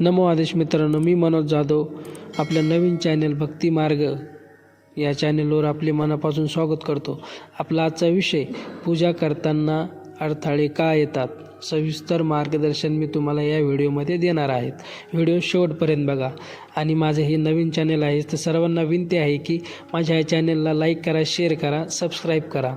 नमो आदेश मित्रांनो मी मनोज जाधव आपल्या नवीन चॅनल भक्ती मार्ग या चॅनलवर आपले मनापासून स्वागत करतो. आपला आजचा विषय पूजा करताना अडथळे का येतात? सविस्तर मार्गदर्शन मी तुम्हाला या व्हिडिओमध्ये देणार आहेत व्हिडिओ शेवटपर्यंत बघा. आणि माझं हे नवीन चॅनल आहे तर सर्वांना विनंती आहे की माझ्या या चॅनलला लाईक करा शेअर करा सबस्क्राईब करा.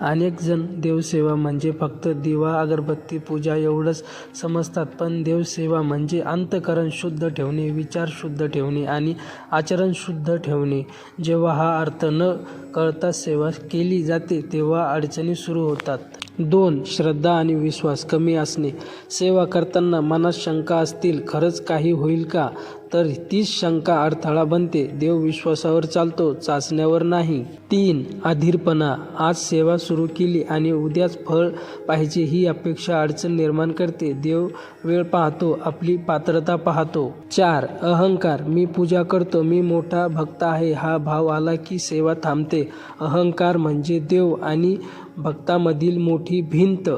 अनेक जण देवसेवा म्हणजे फक्त दिवा अगरबत्ती पूजा एवढंच समजतात पण देवसेवा म्हणजे अंतकरण शुद्ध ठेवणे विचार शुद्ध ठेवणे आणि आचरण शुद्ध ठेवणे. जेव्हा हा अर्थ न कळता सेवा केली जाते तेव्हा अडचणी सुरू होतात. दोन श्रद्धा आणि विश्वास कमी असणे. सेवा करताना मनात शंका असतील खरंच काही होईल का? तर तीच शंका अडथळा बनते. देव विश्वासावर चालतो चाचण्यावर नाही. तीन अधीरपणा. आज सेवा सुरू केली आणि उद्याच फळ पाहिजे ही अपेक्षा अडचण निर्माण करते. देव वेळ पाहतो आपली पात्रता पाहतो. चार अहंकार. मी पूजा करतो मी मोठा भक्त आहे. हा भाव आला की सेवा थांबते. अहंकार म्हणजे देव आणि भक्तामधील मोठी भिंत.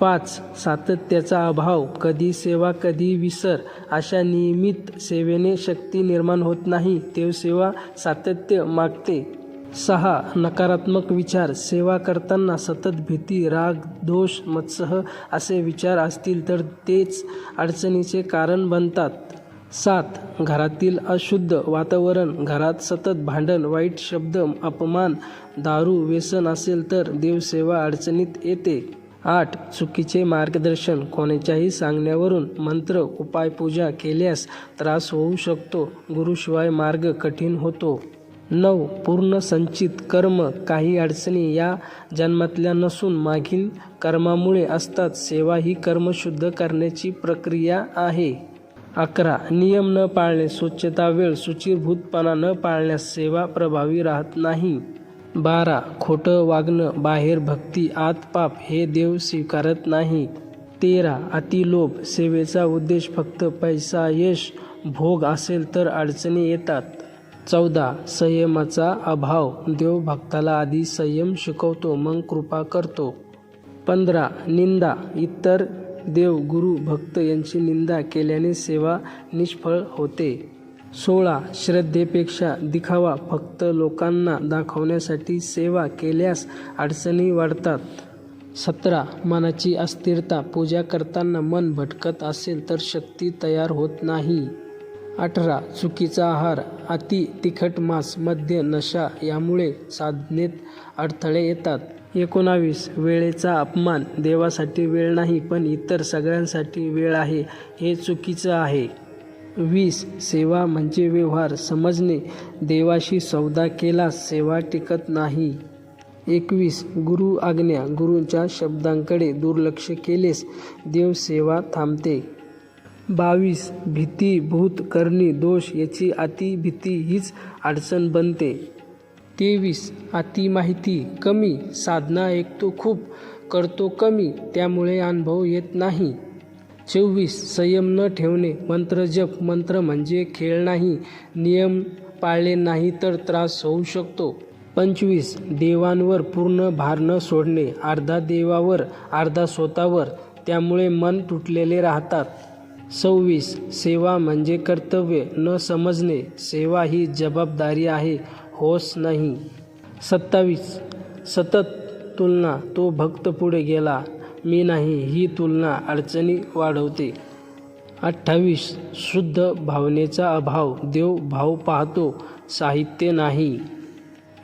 पाच सातत्याचा अभाव. कधी सेवा कधी विसर. अशा नियमित सेवेने शक्ती निर्माण होत नाही. देवसेवा सातत्य मागते. सहा नकारात्मक विचार. सेवा करताना सतत भीती राग दोष मत्सह असे विचार असतील तर तेच अडचणीचे कारण बनतात. सात घरातील अशुद्ध वातावरण घरात सतत भांडण वाईट शब्द अपमान दारू व्यसन असेल तर देवसेवा अडचणीत येते. आठ चुकीचे मार्गदर्शन कोणाच्याही सांगण्यावरून मंत्र उपाय पूजा केल्यास त्रास होऊ शकतो. गुरुशिवाय मार्ग कठीण होतो. नऊ पूर्ण संचित कर्म काही अडचणी या जन्मातल्या नसून मागील कर्मामुळे असतात. सेवा ही कर्म शुद्ध करण्याची प्रक्रिया आहे. अकरा. नियम न पाळणे स्वच्छता वेळ सुचिरभूतपणा न पाळण्यास सेवा प्रभावी राहत नाही. बारा. खोटं वागणं बाहेर भक्ती आत पाप हे देव स्वीकारत नाही. तेरा. अतिलोभ सेवेचा उद्देश फक्त पैसा यश भोग असेल तर अडचणी येतात. चौदा. संयमाचा अभाव देव भक्ताला आधी संयम शिकवतो मग कृपा करतो. पंधरा. निंदा इतर देव गुरु भक्त यांची निंदा केल्याने सेवा निष्फळ होते. सोळा श्रद्धेपेक्षा दिखावा फक्त लोकांना दाखवण्यासाठी सेवा केल्यास अडचणी वाढतात. सतरा मनाची अस्थिरता पूजा करताना मन भटकत असेल तर शक्ती तयार होत नाही. अठरा चुकीचा आहार अति तिखट मांस मद्य नशा यामुळे साधनेत अडथळे येतात. एकोणावीस वेळेचा अपमान देवासाठी वेळ नाही पण इतर सगळ्यांसाठी वेळ आहे हे चुकीचं आहे. वीस सेवा म्हणजे व्यवहार समजणे देवाशी सौदा केला सेवा टिकत नाही. एकवीस गुरु आज्ञा गुरूंच्या शब्दांकडे दुर्लक्ष केलेस देव सेवा थांबते. बावीस भीती भूत करणी दोष याची अति भीती हीच अडचण बनते. तेवीस अति माहिती कमी साधना ऐकतो खूप करतो कमी त्यामुळे अनुभव येत नाही. चोवीस संयम न ठेवणे मंत्र जप मंत्र म्हणजे खेळ नाही नियम पाळले नाही तर त्रास होऊ शकतो. पंचवीस देवांवर पूर्ण भार न सोडणे अर्धा देवावर अर्धा स्वतःवर त्यामुळे मन तुटलेले राहतात. सव्वीस सेवा म्हणजे कर्तव्य. न समजणे सेवा ही जबाबदारी आहे होस नाही. सत्तावीस सतत तुलना तो भक्त पुढे गेला. मी नाही ही तुलना अडचणी वाढवते. अठ्ठावीस शुद्ध भावनेचा अभाव. देव भाव पाहतो साहित्य नाही.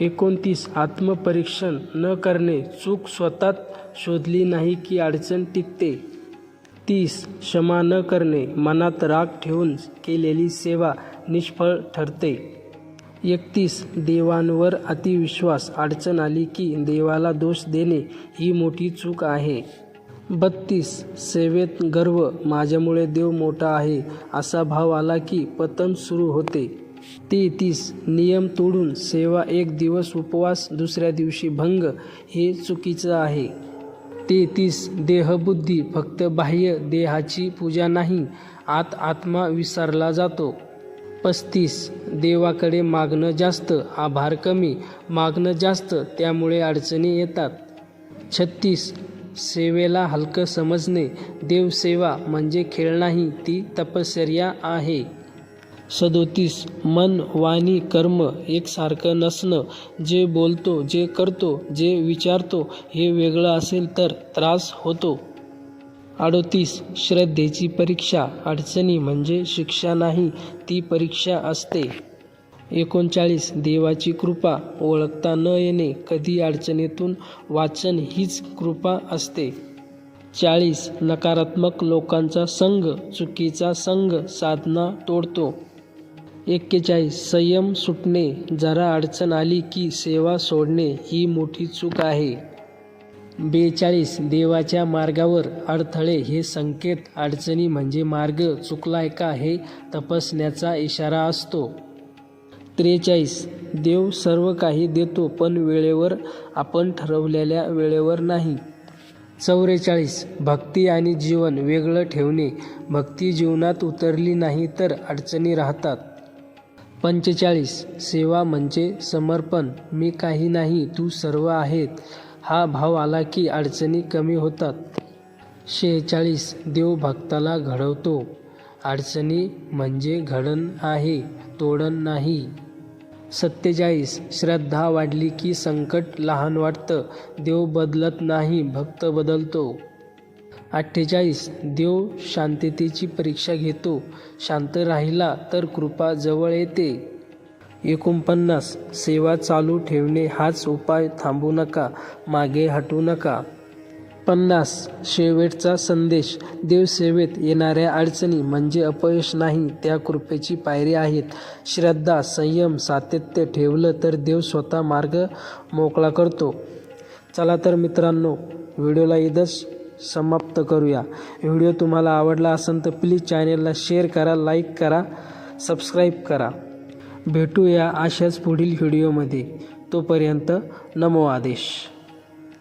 एकोणतीस आत्मपरीक्षण न करणे. चूक स्वतःत शोधली नाही की अडचण टिकते. तीस क्षमा न करणे मनात राग ठेवून केलेली सेवा निष्फळ ठरते. एकतीस देवांवर अतिविश्वास. अडचण आली की देवाला दोष देणे ही मोठी चूक आहे. बत्तीस सेवेत गर्व. माझ्यामुळे देव मोठा आहे असा भाव आला की पतन सुरू होते. तेहतीस नियम तोडून सेवा एक दिवस उपवास दुसऱ्या दिवशी भंग हे चुकीचं आहे. तेहतीस देहबुद्धी फक्त बाह्य देहाची पूजा नाही आत आत्मा विसरला जातो. पस्तीस देवाकडे मागणं जास्त आभार कमी मागणं जास्त त्यामुळे अडचणी येतात. छत्तीस सेवेला हलकं समजणे देवसेवा म्हणजे खेळ नाही ती तपश्चर्या आहे. सदोतीस. मन वाणी कर्म एकसारखं नसणं. जे बोलतो जे करतो जे विचारतो हे वेगळं असेल तर त्रास होतो. अडोतीस. श्रद्धेची परीक्षा. अडचणी म्हणजे शिक्षा नाही ती परीक्षा असते. एकोणचाळीस. देवाची कृपा. ओळखता न येणे कधी अडचणीतून वाचन हीच कृपा असते. चाळीस. नकारात्मक लोकांचा संघ. चुकीचा संघ साधना तोडतो. एक्केचाळीस. संयम सुटणे. जरा अडचण आली की सेवा सोडणे ही मोठी चूक आहे. बेचाळीस. देवाच्या मार्गावर अडथळे हे संकेत. अडचणी म्हणजे मार्ग चुकलाय का हे तपासण्याचा इशारा असतो. त्रेचाळीस. देव सर्व काही देतो पण वेळेवर आपण ठरवलेल्या वेळेवर नाही. चौवेचाळीस भक्ती आणि जीवन वेगळं ठेवणे. भक्ती जीवनात उतरली नाही तर अडचणी राहतात. पंचेचाळीस. सेवा म्हणजे समर्पण. मी काही नाही तू सर्व आहेत. हा भाव आला की अडचणी कमी होतात. शेहेचाळीस. देव भक्ताला घडवतो. अडचणी म्हणजे घडण आहे तोडण नाही. सत्तेचाळीस. श्रद्धा वाढली की संकट लहान वाटतं. देव बदलत नाही भक्त बदलतो. अठ्ठेचाळीस. देव शांततेची परीक्षा घेतो. शांत राहिला तर कृपा जवळ येते. एकोणपन्नास. सेवा चालू ठेवणे हाच उपाय थांबू नका. मागे हटू नका. पन्नास. शेवटचा संदेश. देवसेवेत येणाऱ्या अडचणी म्हणजे अपयश नाही त्या कृपेची पायरी आहेत. श्रद्धा संयम सातत्य ठेवलं तर देव स्वतः मार्ग मोकळा करतो. चला तर मित्रांनो व्हिडिओला इथंच समाप्त करूया. व्हिडिओ तुम्हाला आवडला असेल तर प्लीज चॅनेलला शेअर करा लाईक करा सबस्क्राईब करा. भेटूया अशाच पुढील व्हिडिओमध्ये. तोपर्यंत नमो आदेश.